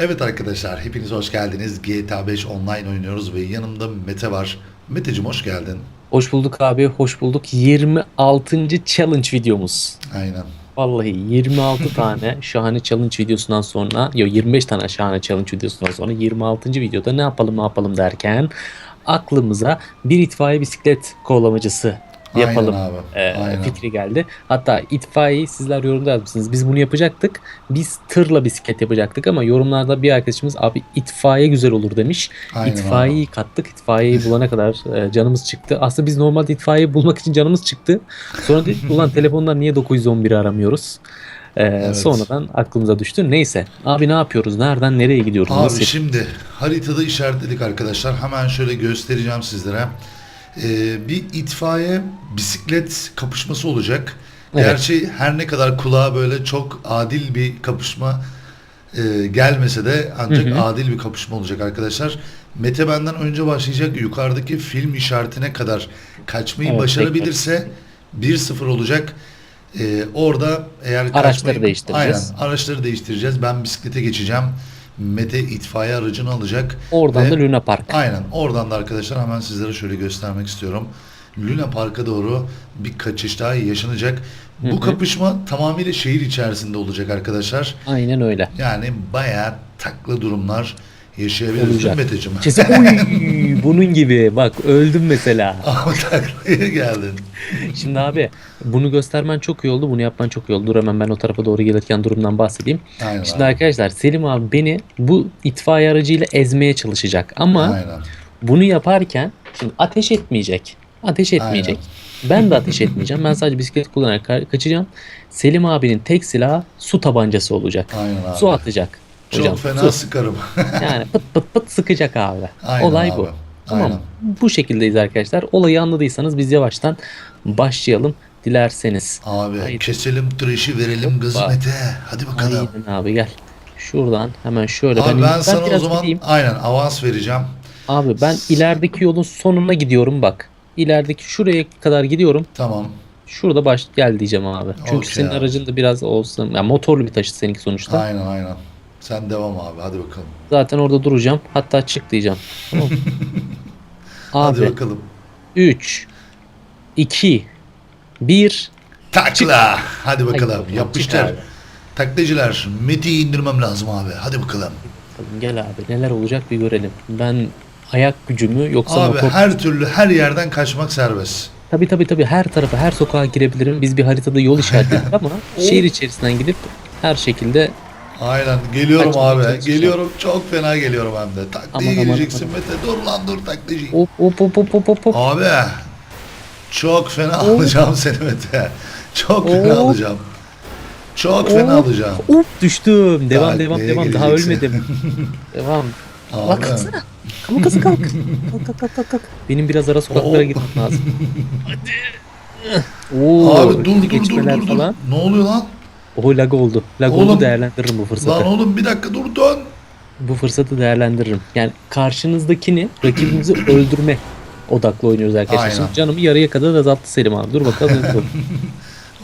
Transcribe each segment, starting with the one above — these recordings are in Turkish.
Evet arkadaşlar hepiniz hoş geldiniz. GTA 5 online oynuyoruz ve yanımda Mete var. Meteciğim hoş geldin. Hoş bulduk abi, hoş bulduk. 26. challenge videomuz. Aynen. Vallahi 26 tane şahane challenge videosundan sonra, yok 25 tane şahane challenge videosundan sonra 26. videoda ne yapalım ne yapalım derken aklımıza bir itfaiye bisiklet kovalamacısı yapalım e, Aynen. fikri geldi. Hatta itfaiye sizler yorumda yazmışsınız. Biz bunu yapacaktık. Biz tırla bisiklet yapacaktık ama yorumlarda bir arkadaşımız abi itfaiye güzel olur demiş. Aynen İtfaiyeyi kattık. İtfaiyeyi bulana kadar e, canımız çıktı. Aslında biz normalde itfaiyeyi bulmak için canımız çıktı. Sonra dedik ulan telefondan niye 911'i aramıyoruz? E, Evet. Sonradan aklımıza düştü. Neyse. Abi ne yapıyoruz? Nereden nereye gidiyoruz? Abi Nasıl? şimdi haritada işaretledik arkadaşlar. Hemen şöyle göstereceğim sizlere. Ee, bir itfaiye bisiklet kapışması olacak. Evet. Gerçi her ne kadar kulağa böyle çok adil bir kapışma e, gelmese de ancak Hı hı. adil bir kapışma olacak arkadaşlar. Mete benden önce başlayacak. Yukarıdaki film işaretine kadar kaçmayı Evet, başarabilirse 1-0 olacak. Ee, orada eğer Araçları kaçmayı- değiştireceğiz. Aynen araçları değiştireceğiz. Ben bisiklete geçeceğim. Mete itfaiye aracını alacak. Oradan Ve- da Luna Park. Aynen. Oradan da arkadaşlar hemen sizlere şöyle göstermek istiyorum. Luna Park'a doğru bir kaçış daha yaşanacak. Bu hı. kapışma tamamıyla şehir içerisinde olacak arkadaşlar. Aynen öyle. Yani bayağı taklı durumlar yaşayabiliriz değil mi Meteciğim? Kesin Uy, bunun gibi. Bak öldüm mesela. Ama taklaya geldin. Şimdi abi bunu göstermen çok iyi oldu. Bunu yapman çok iyi oldu. Dur hemen ben o tarafa doğru gelirken durumdan bahsedeyim. Aynen. Şimdi arkadaşlar Selim abi beni bu itfaiye aracıyla ezmeye çalışacak. Ama Aynen. bunu yaparken şimdi ateş etmeyecek. Ateş etmeyecek. Ben de ateş etmeyeceğim. Ben sadece bisiklet kullanarak ka- kaçacağım. Selim abinin tek silahı su tabancası olacak. Aynen abi. Su atacak. Çok Hocam, fena su. sıkarım. Yani pıt pıt pıt sıkacak abi. Aynen Olay abi. bu. Tamam. Aynen. Bu şekildeyiz arkadaşlar. Olayı anladıysanız biz yavaştan başlayalım dilerseniz. Abi Haydi. keselim tıraşı verelim gazı Hoppa. Mete. Hadi bakalım. Aynen abi gel. Şuradan hemen şöyle Abi ben, sana o zaman gideyim. aynen avans vereceğim. Abi ben ilerideki yolun sonuna gidiyorum bak. İlerideki şuraya kadar gidiyorum. Tamam. Şurada baş gel diyeceğim abi. Çünkü Okey senin abi. aracın da biraz olsun. Yani motorlu bir taşıt seninki sonuçta. Aynen aynen. Sen devam abi hadi bakalım. Zaten orada duracağım. Hatta çık diyeceğim. Tamam. Hadi abi bakalım. 3 2 1 Takla. Hadi bakalım. bakalım, Yapıştır. çık. Taklacılar. Mete'yi indirmem lazım abi. Hadi bakalım. Gel abi neler olacak bir görelim. Ben ayak gücümü yoksa Abi motor... her türlü her yerden kaçmak serbest. Tabii tabii tabii her tarafa her sokağa girebilirim. Biz bir haritada yol işaretledik ama şehir içerisinden gidip her şekilde Aynen. Geliyorum Kaçmaya abi. çalışacağım. Geliyorum. Çok fena geliyorum hem de. Aman, aman, gireceksin. Mete. Dur lan dur taklacı. hop hop hop hop hop hop. Abi. Çok fena alacağım seni Mete. Çok fena alacağım. Çok fena alacağım. Hop düştüm. Devam devam devam. Daha gireceksin. ölmedim. devam. Abi. Bak kalksana. Kalk kalk kalk. Kalk kalk kalk kalk kalk. Benim biraz ara sokaklara Oo. gitmem lazım. Hadi. Oo, Abi dur dur dur geçmeler dur dur. falan. Ne oluyor lan? O lag oldu. Lag Oğlum. oldu değerlendiririm bu fırsatı. Lan oğlum bir dakika dur dön. Bu fırsatı değerlendiririm. Yani karşınızdakini, rakibimizi öldürme odaklı oynuyoruz arkadaşlar. Aynen. Şimdi canımı yarıya kadar azalttı Selim abi. Dur bakalım. Dur.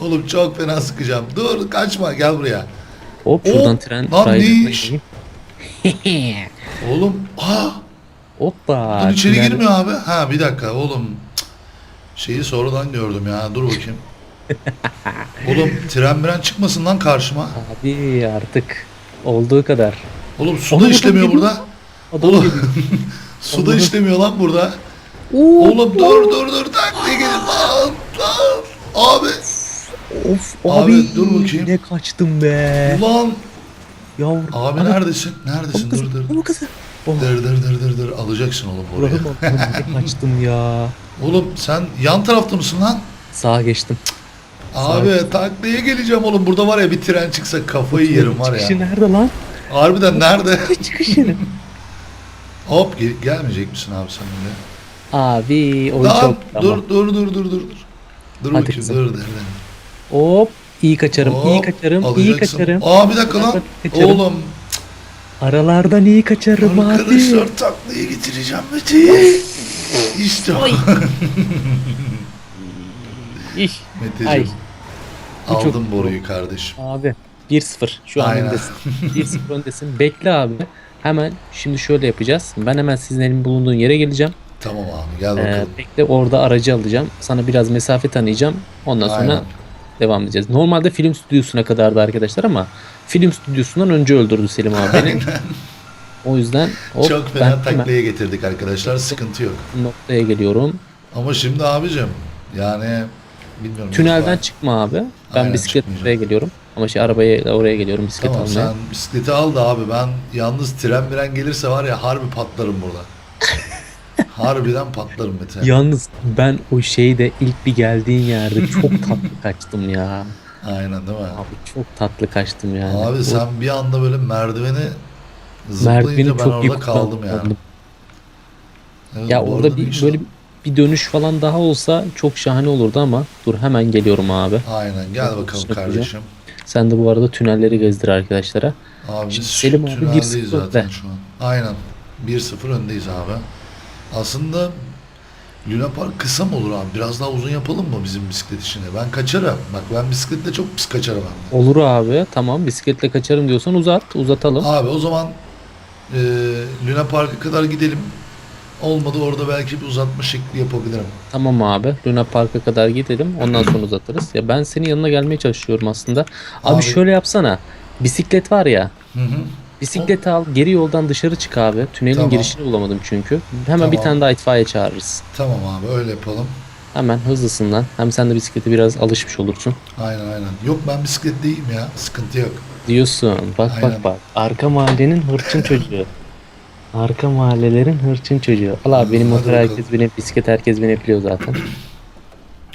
Oğlum çok fena sıkacağım. Dur kaçma gel buraya. Hop şuradan Hop, tren lan ne iş? Oğlum aa Hoppa. dur içeri tünel- girmiyor abi. Ha bir dakika oğlum. Şeyi sonradan gördüm ya. Dur bakayım. oğlum tren miren çıkmasın lan karşıma. Abi artık olduğu kadar. Oğlum su da adam işlemiyor geliyor. burada. Adam Oğlum su da işlemiyor lan burada. Oo, Oğlum dur dur dur takliye gelin lan lan. Abi Of Abi, abi, dur bakayım. Ne kaçtım be. ulan. Yavrum. Abi Ana, neredesin? Neredesin? Dur dur. Pamuk kızı. Oh, Dır dır dır dır dır alacaksın oğlum oraya. Allah'ım Allah'ım ne kaçtım ya. Oğlum sen yan tarafta mısın lan? Sağa geçtim. Abi taklaya geleceğim oğlum. Burada var ya bir tren çıksa kafayı yerim var Çıkışı ya. nerede lan? Harbiden nerede? Ne çıkışı? Hop gel- gelmeyecek misin abi sen de? Abi o Lan çok dur tamam. dur dur dur dur. Dur Hadi bakayım kızım. dur dur. dur. Hop iyi kaçarım iyi Hop, kaçarım iyi alacaksın. kaçarım. Aa bir dakika lan. Kaçarım. Oğlum Aralardan iyi kaçarım abi. arkadaşlar taklaya getireceğim Mete'yi. İşte o. İş. Ay. Meteciğim. Bu çok- Aldım boruyu kardeşim. Abi 1-0 şu an Aynen. öndesin. 1-0 öndesin. Bekle abi. Hemen şimdi şöyle yapacağız. Ben hemen sizin elin bulunduğun yere geleceğim. Tamam abi gel Ee, bakalım. bekle orada aracı alacağım. Sana biraz mesafe tanıyacağım. Ondan sonra Aynen. devam edeceğiz. Normalde film stüdyosuna kadardı arkadaşlar ama film stüdyosundan önce öldürdü Selim abi beni. Aynen. O yüzden hop, Çok ben fena hemen taklaya getirdik arkadaşlar. Sıkıntı yok. noktaya geliyorum. Ama şimdi abicim yani bilmiyorum. Tünelden çıkma abi. Ben Aynen, bisiklet oraya geliyorum. Ama şey arabaya oraya geliyorum bisiklet Tamam almaya. sen bisikleti al da abi ben yalnız tren miren gelirse var ya harbi patlarım burada. Harbiden patlarım Mete. Yalnız ben o şeyde ilk bir geldiğin yerde çok tatlı kaçtım ya. Aynen değil mi? Abi çok tatlı kaçtım yani. Abi sen bir anda böyle merdiveni merdiveni zıplayınca ben çok iyi orada kaldım ya. kullandım. Evet, Ya bu orada bir bir böyle bir, bir dönüş falan daha olsa çok şahane olurdu ama dur hemen geliyorum abi. Aynen gel bakalım Yapacağım. kardeşim. Sen de bu arada tünelleri gezdir arkadaşlara. Abi Şimdi Selim abi tüneldeyiz 1-0 zaten şu an. Aynen. 1-0 öndeyiz abi. Aslında Luna Park kısa mı olur abi? Biraz daha uzun yapalım mı bizim bisiklet işini? Ben kaçarım. Bak ben bisikletle çok pis kaçarım abi. Olur abi tamam bisikletle kaçarım diyorsan uzat uzatalım. Abi o zaman e, Luna Park'a kadar gidelim. Olmadı orada belki bir uzatma şekli yapabilirim. Tamam abi Luna Park'a kadar gidelim ondan sonra uzatırız. Ya ben senin yanına gelmeye çalışıyorum aslında. Abi, Abi- şöyle yapsana. Bisiklet var ya. Hı hı. Bisikleti al geri yoldan dışarı çık abi. Tünelin Tamam. girişini bulamadım çünkü. Hemen bir Tamam. tane daha itfaiye çağırırız. Tamam abi öyle yapalım. Hemen hızlısından. Hem sen de bisiklete biraz alışmış olursun. Aynen aynen. Yok ben bisikletliyim ya. Sıkıntı yok. Diyorsun. Bak Aynen. bak bak. Arka mahallenin hırçın çocuğu. Arka mahallelerin hırçın çocuğu. Al abi benim motor bakalım. herkes binip bisiklet herkes binebiliyor zaten.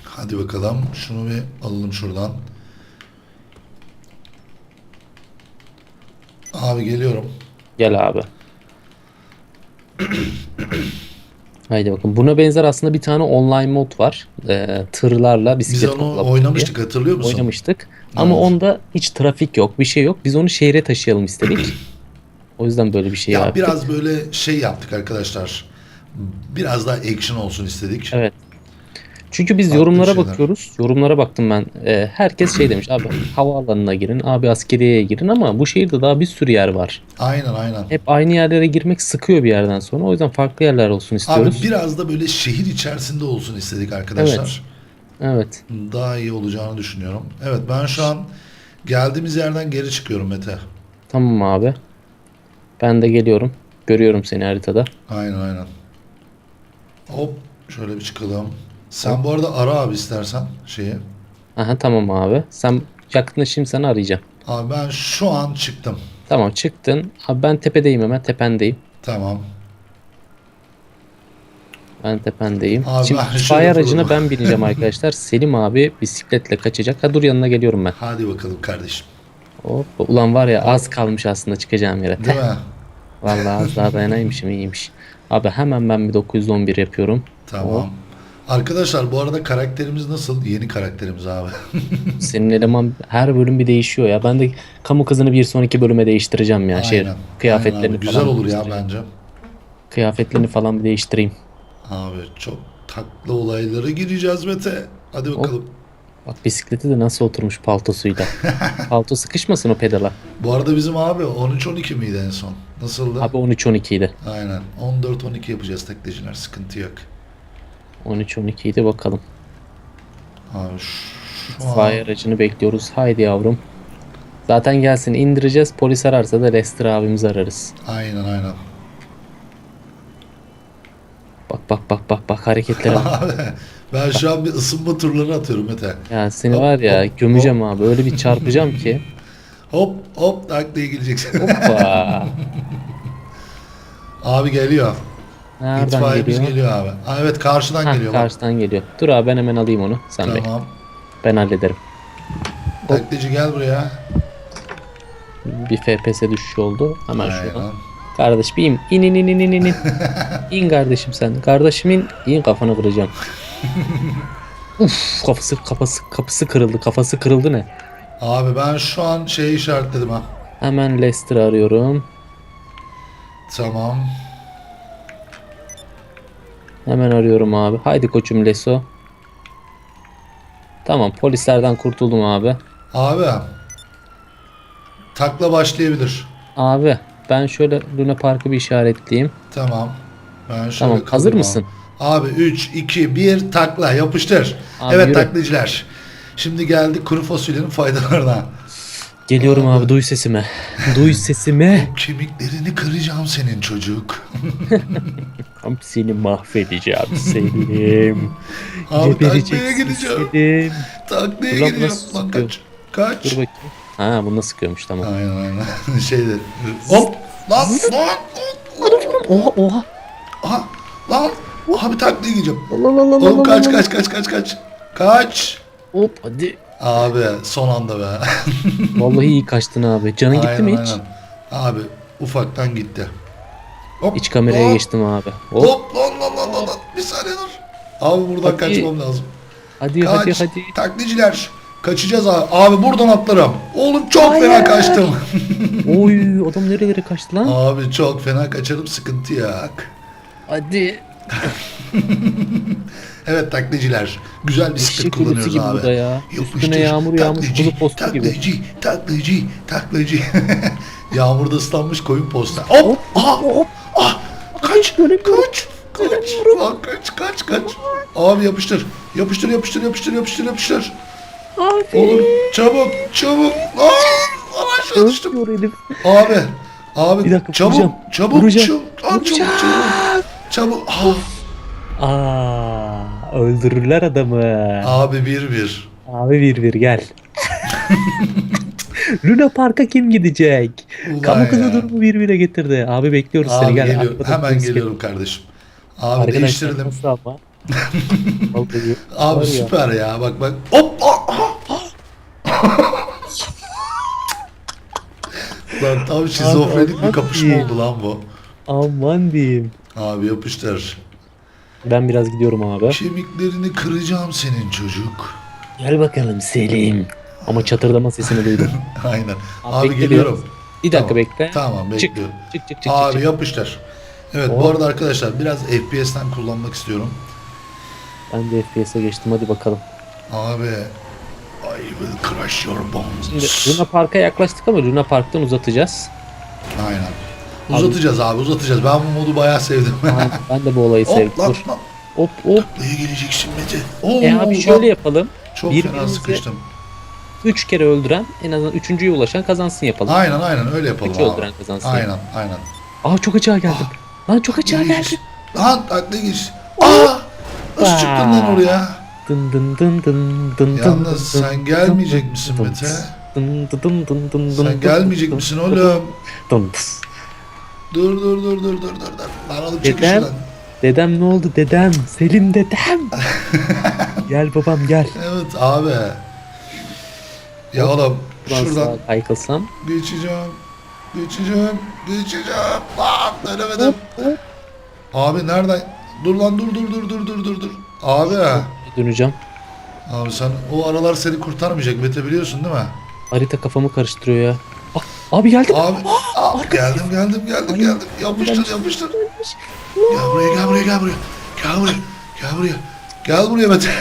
Hadi bakalım. Şunu bir alalım şuradan. Abi geliyorum. Gel abi. Haydi bakın. Buna benzer aslında bir tane online mod var. Ee, tırlarla Biz bisiklet onu toplamak diye. oynamıştık hatırlıyor musun? Oynamıştık. Ama Evet. onda hiç trafik yok, bir şey yok. Biz onu şehre taşıyalım istedik. O yüzden böyle bir şey Ya yaptık. biraz böyle şey yaptık arkadaşlar. Biraz daha action olsun istedik. Evet. Çünkü biz Farklı yorumlara şeyler. bakıyoruz. Yorumlara baktım ben. Ee, herkes şey demiş. Abi havaalanına girin, abi askeriyeye girin ama bu şehirde daha bir sürü yer var. Aynen aynen. Hep aynı yerlere girmek sıkıyor bir yerden sonra. O yüzden farklı yerler olsun Abi istiyoruz. biraz da böyle şehir içerisinde olsun istedik arkadaşlar. Evet. Daha iyi olacağını düşünüyorum. Evet ben şu an geldiğimiz yerden geri çıkıyorum Mete. Tamam abi. Ben de geliyorum. Görüyorum seni haritada. Aynen aynen. Hop şöyle bir çıkalım. Sen bu arada ara abi istersen şeyi. Aha tamam abi. Sen yaklaşayım seni arayacağım. Abi ben şu an çıktım. Tamam çıktın. Abi ben tepedeyim hemen tependeyim. Tamam. Ben tependeyim. Abi Şimdi ben itfaiye aracına ben bineceğim arkadaşlar. Selim abi bisikletle kaçacak. Ha dur yanına geliyorum ben. Hadi bakalım kardeşim. Hop. Ulan var ya az kalmış aslında çıkacağım yere. Değil mi? Vallahi az daha dayanaymışım iyiymiş. Abi hemen ben bir 911 yapıyorum. Tamam. Arkadaşlar bu arada karakterimiz nasıl? Yeni karakterimiz abi. Senin eleman her bölüm bir değişiyor ya. Ben de kamu kızını bir sonraki bölüme değiştireceğim ya. Şey, Aynen. kıyafetlerini Aynen abi. falan Güzel olur ya bence. Kıyafetlerini falan bir değiştireyim. Abi çok taklı olaylara gireceğiz Mete. Hadi bakalım. Bak bisikleti de nasıl oturmuş paltosuyla. Palto sıkışmasın o pedala. Bu arada bizim abi 13-12 miydi en son? Nasıldı? Abi 13-12 idi. Aynen. 14-12 yapacağız tekleciler. Sıkıntı yok. 13-12 idi bakalım. Abi şu an... Aracını bekliyoruz. Haydi yavrum. Zaten gelsin indireceğiz. Polis ararsa da Lester abimizi ararız. Aynen aynen. Bak bak bak bak bak hareketlere bak. Ben şu an bir ısınma turları atıyorum Mete. Ya seni Hop, var ya hop, gömeceğim abi. Öyle bir çarpacağım ki. Hop hop taklaya gireceksin. Hoppa. abi geliyor. Nereden İtfaiyemiz geliyor? geliyor abi. Ha, evet karşıdan Hah, geliyor. bak. karşıdan geliyor. Dur abi ben hemen alayım onu. Sen bekle. Tamam. Ben hallederim. Taklacı gel buraya. Bir FPS düşüşü oldu. Hemen şuradan. Aynen. Kardeş bir in. İn in in in in in. in. İn kardeşim sen. Kardeşim in. İn kafanı kıracağım. Uf kafası kafası kapısı kırıldı. Kafası kırıldı ne? Abi ben şu an şeyi işaretledim ha. Hemen Lester arıyorum. Tamam. Hemen arıyorum abi. Haydi koçum Leso. Tamam polislerden kurtuldum abi. Abi Takla başlayabilir. Abi ben şöyle Luna Park'ı bir işaretleyeyim. Tamam. Ben şöyle Tamam, hazır kalayım mısın? Abi 3, 2, 1 takla yapıştır. Abi evet yürü. taklacılar. Şimdi geldik kuru fasulyenin faydalarına. Geliyorum abi duy sesime. Duy sesime. Kemiklerini kıracağım senin çocuk. Tam seni mahvedeceğim Selim. Abi taklaya gideceğim. Selim. Taklaya Dur lan, gideceğim. Lan kaç. Kaç. Dur bakayım. Ha bunu sıkıyormuş tamam. Aynen aynen. Şeyde. Hop. Lan lan. Oha oha. Aha. Lan. Abi taklaya gideceğim. La la la la Oğlum kaç kaç kaç kaç kaç. Kaç. Hop hadi. Abi son anda be. Vallahi iyi kaçtın abi. Canın gitti Aynen, mi hiç? aynen. Abi ufaktan gitti. Hop, İç kameraya hop, geçtim abi. Hop. Hop lan lan lan lan. Bir saniye dur. Abi buradan Hadi. kaçmam lazım. Hadi Kaç. hadi hadi. Taklitçiler. Kaçacağız abi. Abi buradan atlarım. Oğlum çok Hayır. fena kaçtım. Oy adam nerelere kaçtı lan? abi çok fena kaçarım sıkıntı yok. Hadi. Evet taklitçiler. Güzel Eşek ölüsü kullanıyoruz gibi abi. burada ya. Üstüne yağmur yağmış taklacı, kulu postu gibi. taklacı, Taklacı, taklacı. Yağmurda ıslanmış koyun posta. Hop! Aha! Hop. Ah! Kaç! Kaç! Kaç! Lan kaç kaç kaç! Abi yapıştır. Yapıştır yapıştır yapıştır yapıştır yapıştır. Oğlum çabuk çabuk. Lan aşağı düştüm. Abi. Abi Bir dakika, çabuk vuracağım. çabuk Vuracağım. çabuk. Çabuk çabuk. Çabuk. Ah. Aa, öldürürler adamı. Abi bir bir. Abi bir bir gel. Luna Park'a kim gidecek? Ulan Kamu kızı durumu bir bire getirdi. Abi bekliyoruz Abi seni gel. geliyor. Hemen polis geliyorum kardeşim. Abi Arkadaşlar değiştirelim. nasıl ama? Vallahi Abi var ya. süper ya. Bak bak. Hop. ah, ah. lan tam şizofrenik bir Abi, kapışma oldu lan bu. Aman diyeyim. Abi yapıştır. Ben biraz gidiyorum abi. Kemiklerini kıracağım senin çocuk. Gel bakalım Selim. Ama çatırdama sesini duydum. Aynen. Abi Abi, geliyorum. Bir dakika Tamam. bekle. Tamam bekliyorum. Çık çık çık Abi çık. yapıştır. Evet bu Oh. arada arkadaşlar biraz FPS'ten kullanmak istiyorum. Ben de FPS'e geçtim hadi bakalım. Abi I will crush your bones. Şimdi Luna Park'a yaklaştık ama Luna Park'tan uzatacağız. Aynen. Uzatacağız abi uzatacağız. Ben bu modu bayağı sevdim. Aynen, ben de bu olayı sevdim. hop lan Dur. lan. Hop hop. Neye geleceksin Mete? Oo, E abi şöyle yapalım. Çok fena sıkıştım. Üç kere öldüren en azından üçüncüye ulaşan kazansın yapalım. Aynen aynen öyle yapalım Üç abi. öldüren kazansın. Aynen aynen. Aa çok açığa geldim. Lan çok açığa geldim. Lan takla geç. Aa! Nasıl çıktın lan oraya? Dın dın dın dın dın dın Yalnız dın sen dın gelmeyecek dın misin dın Mete? Dın dın dın dın dın dın Sen dın gelmeyecek dın misin dın oğlum? dın tıs. Dur dur dur dur dur dur dur. Lan alıp Dedem. şuradan. Dedem ne oldu dedem? Selim dedem. gel babam gel. Evet abi. Ya oğlum Şuradan şuradan sağa kaykılsam. geçeceğim. Geçeceğim. Geçeceğim. Lan dönemedim. Abi nereden? Dur lan dur dur dur dur dur dur dur. Abi. Döneceğim. Abi sen o aralar seni kurtarmayacak Mete biliyorsun değil mi? Harita kafamı karıştırıyor ya. Abi geldim. Abi aa, geldim geldim geldim geldim. Yapıştır yapıştır. Gel buraya gel buraya gel buraya. Gel buraya. Gel buraya. Gel buraya Mete.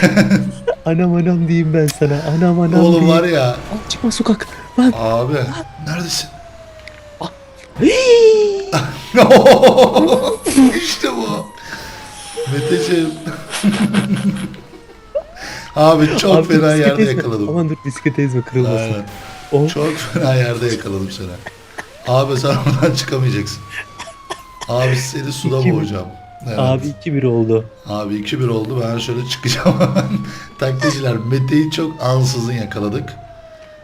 Anam anam diyeyim ben sana. Anam anam Oğlum diyeyim. var ya. Al çıkma sokak. Lan. Abi neredesin? İşte bu. Meteciğim. Abi çok Abi, fena yerde ezme. yakaladım. Aman dur bisiklet ezme kırılmasın. Aynen. Oh. Çok fena yerde yakaladım seni. Abi sen oradan çıkamayacaksın. Abi seni suda İki boğacağım. Evet. Abi 2-1 oldu. Abi 2-1 oldu. Ben şöyle çıkacağım. Taklitçiler Mete'yi çok ansızın yakaladık.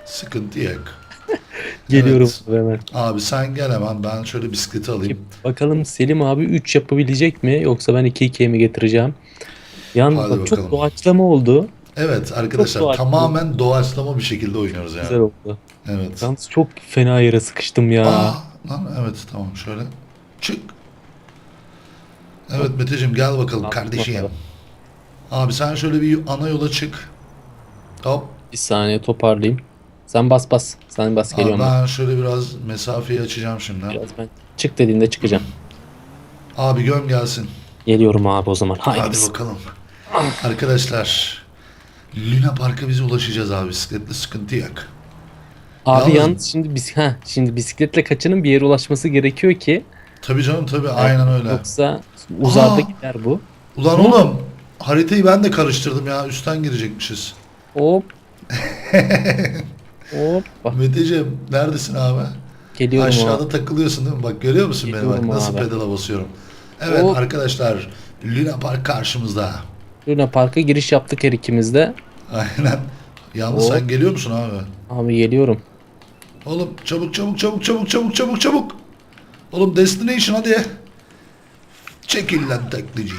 Sıkıntı yok. Geliyorum Evet. hemen. Abi sen gel hemen. Ben şöyle bisikleti alayım. Bakalım Selim abi 3 yapabilecek mi yoksa ben 2-2'ye mi getireceğim? Yalnız Hadi bak çok bakalım. doğaçlama oldu. Evet arkadaşlar doğaçlama. tamamen doğaçlama bir şekilde oynuyoruz yani. Güzel oldu. Evet. Yalnız çok fena yere sıkıştım ya. Aa, lan evet tamam şöyle. Çık. Evet Meteciğim gel bakalım Abi, kardeşim. bakalım. Abi sen şöyle bir ana yola çık. Hop. Bir saniye toparlayayım. Sen bas bas. Sen bas Abi geliyorum ben. ben şöyle biraz mesafeyi açacağım şimdi. Biraz ben çık dediğinde çıkacağım. Abi göm gelsin. Geliyorum abi o zaman. Haydi. Hadi bakalım. Arkadaşlar Luna Park'a biz ulaşacağız abi bisikletle sıkıntı yok. Abi Yalnız- yalnız şimdi bis ha şimdi bisikletle kaçanın bir yere ulaşması gerekiyor ki Tabii canım tabii aynen öyle. yoksa uzarda Aa! gider bu. Ulan oğlum haritayı ben de karıştırdım ya üstten girecekmişiz. Hop. Hop. Meteciğim neredesin abi? Geliyorum Aşağıda abi. takılıyorsun değil mi? Bak görüyor musun beni bak Geliyorum nasıl abi. pedala basıyorum. Evet Hop. arkadaşlar Luna Park karşımızda. Luna Park'a giriş yaptık her ikimiz de. Aynen. Yalnız Hop. sen geliyor musun abi? Abi geliyorum. Oğlum çabuk çabuk çabuk çabuk çabuk çabuk çabuk. Oğlum destination hadi. Çekil lan taklacı.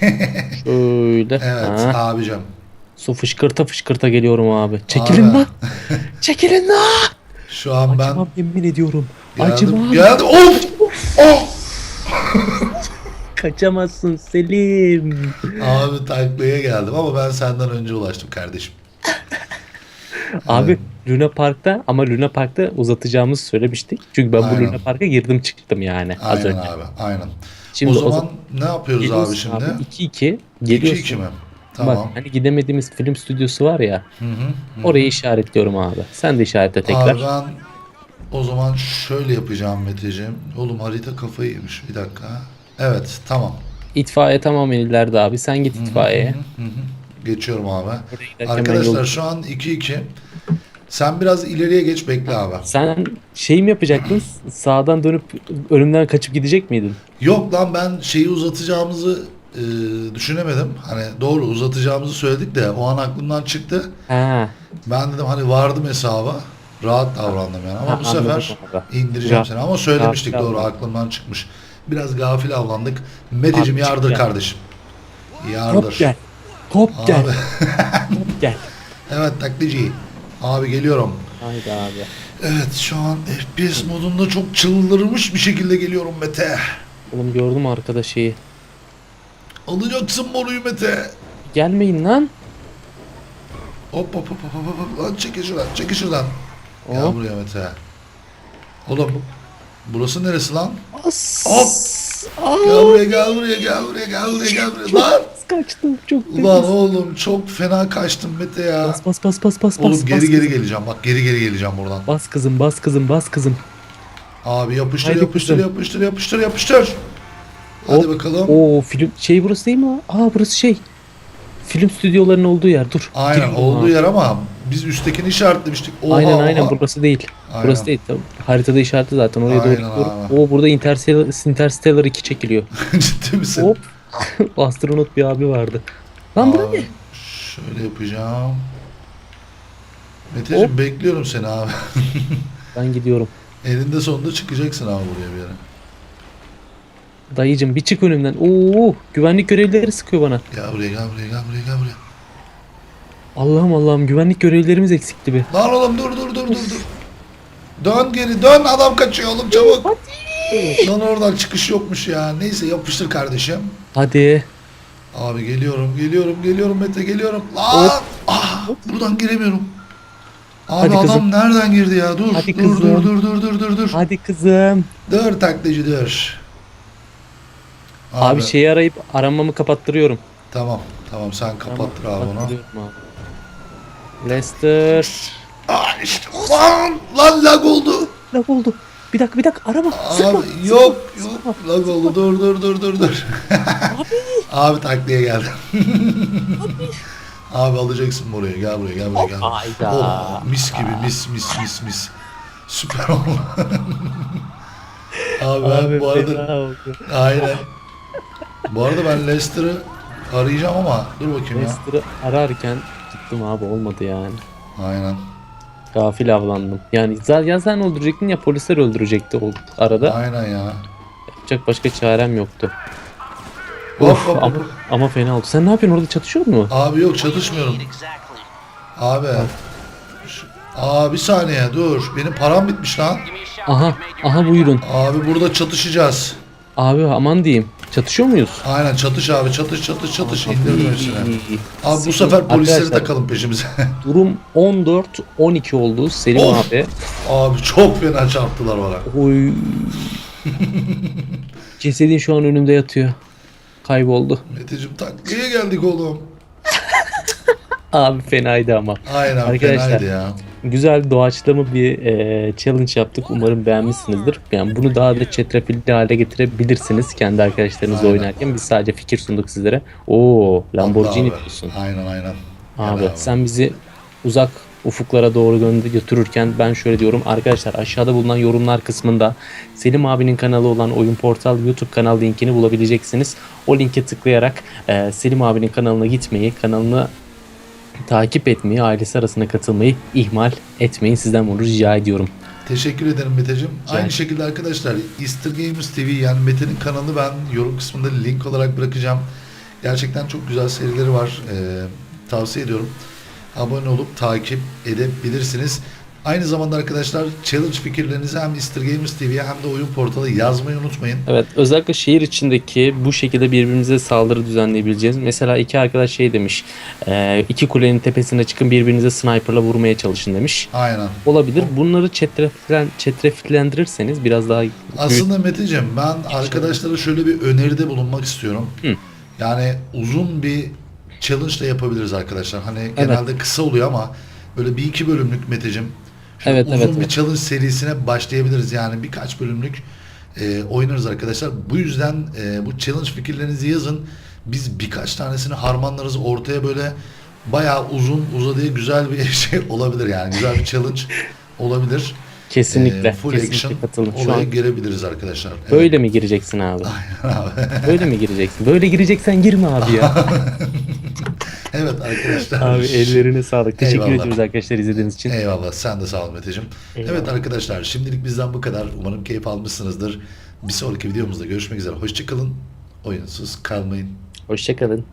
Şöyle. Evet Ha. abicim. Su fışkırta fışkırta geliyorum abi. Çekilin Abi. lan. Çekilin lan. Şu an ben Acımam yemin ediyorum. geldim. Acımam. Geldim. Of! Oh! Kaçamazsın Selim. Abi taklaya geldim ama ben senden önce ulaştım kardeşim. Abi Luna Park'ta ama Luna Park'ta uzatacağımızı söylemiştik. Çünkü ben Aynen. bu Luna Park'a girdim çıktım yani az Aynen önce. abi aynen. Şimdi o zaman ne yapıyoruz geliyorsun abi şimdi? abi 2-2 geliyorsun. 2-2 mi? Bak Tamam. hani gidemediğimiz film stüdyosu var ya Hı hı. orayı işaretliyorum abi. Sen de işaretle tekrar. Abi ben o zaman şöyle yapacağım Meteciğim. Oğlum harita kafayı yemiş. Bir dakika. Evet tamam. İtfaiye tamamen ileride abi. Sen git itfaiyeye. Hı hı. Geçiyorum abi. Arkadaşlar şu an 2-2. Sen biraz ileriye geç bekle abi. Sen şey mi yapacaktın? Sağdan dönüp önümden kaçıp gidecek miydin? Yok lan ben şeyi uzatacağımızı e, düşünemedim. Hani doğru uzatacağımızı söyledik de o an aklımdan çıktı. Ha. Ben dedim hani vardım hesaba. Rahat davrandım yani. Ama Ha, bu anladım sefer abi. indireceğim Ra- seni. Ama söylemiştik gafil doğru avlandık. aklımdan çıkmış. Biraz gafil avlandık. Meteciğim Abi, yardır ya. kardeşim. Yardır. Hop gel. Gel. Abi. Hop gel. evet taklici. Abi geliyorum. Haydi abi. Evet şu an FPS modunda çok çıldırmış bir şekilde geliyorum Mete. Oğlum gördüm arkada şeyi. Alacaksın moruyu Mete. Gelmeyin lan. Hop hop hop hop hop hop. Lan çekil şuradan çekil şuradan. Gel Hop. buraya Mete. Oğlum burası neresi lan? As. Hop. Gel buraya gel buraya gel buraya gel buraya gel buraya. Lan. kaçtım çok Ulan oğlum çok fena kaçtım Mete ya. Bas bas bas bas bas Oğlum bas. geri bas geri kızım. geleceğim bak geri geri geleceğim buradan. Bas kızım bas kızım bas kızım. Abi yapıştır Haydi yapıştır kızım. yapıştır yapıştır yapıştır. Hadi Hop. bakalım. Oo film şey burası değil mi? Aa burası şey. Film stüdyolarının olduğu yer. Dur. Aynen olduğu abi. yer ama biz üsttekini işaretlemiştik. Oha, aynen aynen oha. burası değil. Aynen. Burası değil. Tabii. Haritada işareti zaten oraya doğru Aynen gidiyorum. abi. Oo burada Interstellar, Interstellar 2 çekiliyor. Ciddi misin? Hop. Astronot bir abi vardı. Lan Abi, ne? Şöyle yapacağım. Meteciğim bekliyorum seni abi. Ben gidiyorum. Elinde sonunda çıkacaksın abi buraya bir yere. Dayıcım bir çık önümden. Oo güvenlik görevlileri sıkıyor bana. Gel buraya gel buraya gel buraya gel buraya. Allah'ım Allah'ım güvenlik görevlilerimiz eksikti be. Lan oğlum dur dur dur dur dur. Dön geri dön adam kaçıyor oğlum çabuk. Lan oradan çıkış yokmuş ya. Neyse yapıştır kardeşim. Hadi. Abi geliyorum geliyorum geliyorum Mete geliyorum. Lan Hop. ah, buradan giremiyorum. Abi Hadi adam kızım. nereden girdi ya? Dur Hadi dur dur kızım. dur dur dur dur dur. Hadi kızım. Dur taklacı dur. Abi, şeyi arayıp aramamı kapattırıyorum. Tamam tamam sen kapattır abi onu. Kapattırıyorum abi. Lester. Aa işte lan lan lag oldu. Lag oldu. Bir dakika bir dakika arama. Sıkma. Abi yok yok lag oldu dur dur dur dur dur. abi taklaya geldi. abi alacaksın buraya gel buraya gel buraya gel. Hayda. Oh, mis gibi mis mis mis mis. Süper oldu. abi ben Abi bu arada aynen. Bu arada ben Leicester'ı arayacağım ama dur bakayım ya. Lester'ı ararken gittim abi olmadı yani. Aynen. Gafil avlandım. Yani za- ya sen öldürecektin ya polisler öldürecekti o arada. Aynen ya. Yapacak başka çarem yoktu. Hop, Of, hop, ama, hop. ama fena oldu. Sen ne yapıyorsun orada çatışıyor mu? Abi yok çatışmıyorum. Abi. Şu- Aa bir saniye dur. Benim param bitmiş lan. Aha, aha buyurun. Abi burada çatışacağız. Abi aman diyeyim. Çatışıyor muyuz? Aynen çatış abi çatış çatış çatış Abi. Abi bu sefer polisleri Arkadaşlar, takalım peşimize. Durum 14-12 oldu Selim Of. abi. abi çok fena çarptılar bana. Oy. Cesedin şu an önümde yatıyor. Kayboldu. Meteciğim takliye geldik oğlum. Abi fenaydı ama. Aynen Arkadaşlar, fenaydı ya. Güzel doğaçlama bir e, challenge yaptık. Umarım beğenmişsinizdir. Yani bunu daha da çetrefilli hale getirebilirsiniz kendi arkadaşlarınızla Aynen. oynarken. Biz sadece fikir sunduk sizlere. Oo Lamborghini Abi, diyorsun. Aynen aynen. Abi Yani sen bizi uzak ufuklara doğru gö- götürürken ben şöyle diyorum arkadaşlar aşağıda bulunan yorumlar kısmında Selim abinin kanalı olan Oyun Portal YouTube kanal linkini bulabileceksiniz. O linke tıklayarak e, Selim abinin kanalına gitmeyi, kanalını takip etmeyi, ailesi arasına katılmayı ihmal etmeyin. Sizden bunu rica ediyorum. Teşekkür ederim Meteciğim. Rica Aynı şekilde arkadaşlar Easter Gamers TV yani Mete'nin kanalını ben yorum kısmında link olarak bırakacağım. Gerçekten çok güzel serileri var. Ee, tavsiye ediyorum. Abone olup takip edebilirsiniz. Aynı zamanda arkadaşlar challenge fikirlerinizi hem Easter Gamers TV'ye hem de oyun portalı yazmayı unutmayın. Evet özellikle şehir içindeki bu şekilde birbirimize saldırı düzenleyebileceğiz. Mesela iki arkadaş şey demiş. e, iki kulenin tepesine çıkın birbirinize sniperla vurmaya çalışın demiş. Aynen. Olabilir. Bunları çetreflen, çetrefillendirirseniz biraz daha Aslında Meteciğim ben arkadaşlara şöyle bir öneride bulunmak istiyorum. Hı. Yani uzun bir challenge da yapabiliriz arkadaşlar. Hani genelde kısa oluyor ama böyle bir iki bölümlük Meteciğim. Şöyle Evet, uzun evet, bir evet. challenge serisine başlayabiliriz. Yani birkaç bölümlük e, oynarız arkadaşlar. Bu yüzden e, bu challenge fikirlerinizi yazın. Biz birkaç tanesini harmanlarız ortaya böyle bayağı uzun uzadıya güzel bir şey olabilir yani. Güzel bir challenge olabilir. Kesinlikle E, full kesinlikle action katılın. Şu olaya an girebiliriz arkadaşlar. Evet. böyle mi gireceksin abi? Böyle mi gireceksin? Böyle gireceksen girme abi ya. Evet arkadaşlar. abi ellerine sağlık. Teşekkür Eyvallah. ediyoruz arkadaşlar izlediğiniz için. Eyvallah. Sen de sağ ol Meteciğim. Eyvallah. Evet arkadaşlar şimdilik bizden bu kadar. Umarım keyif almışsınızdır. Bir sonraki videomuzda görüşmek üzere. Hoşçakalın. Oyunsuz kalmayın. Hoşçakalın.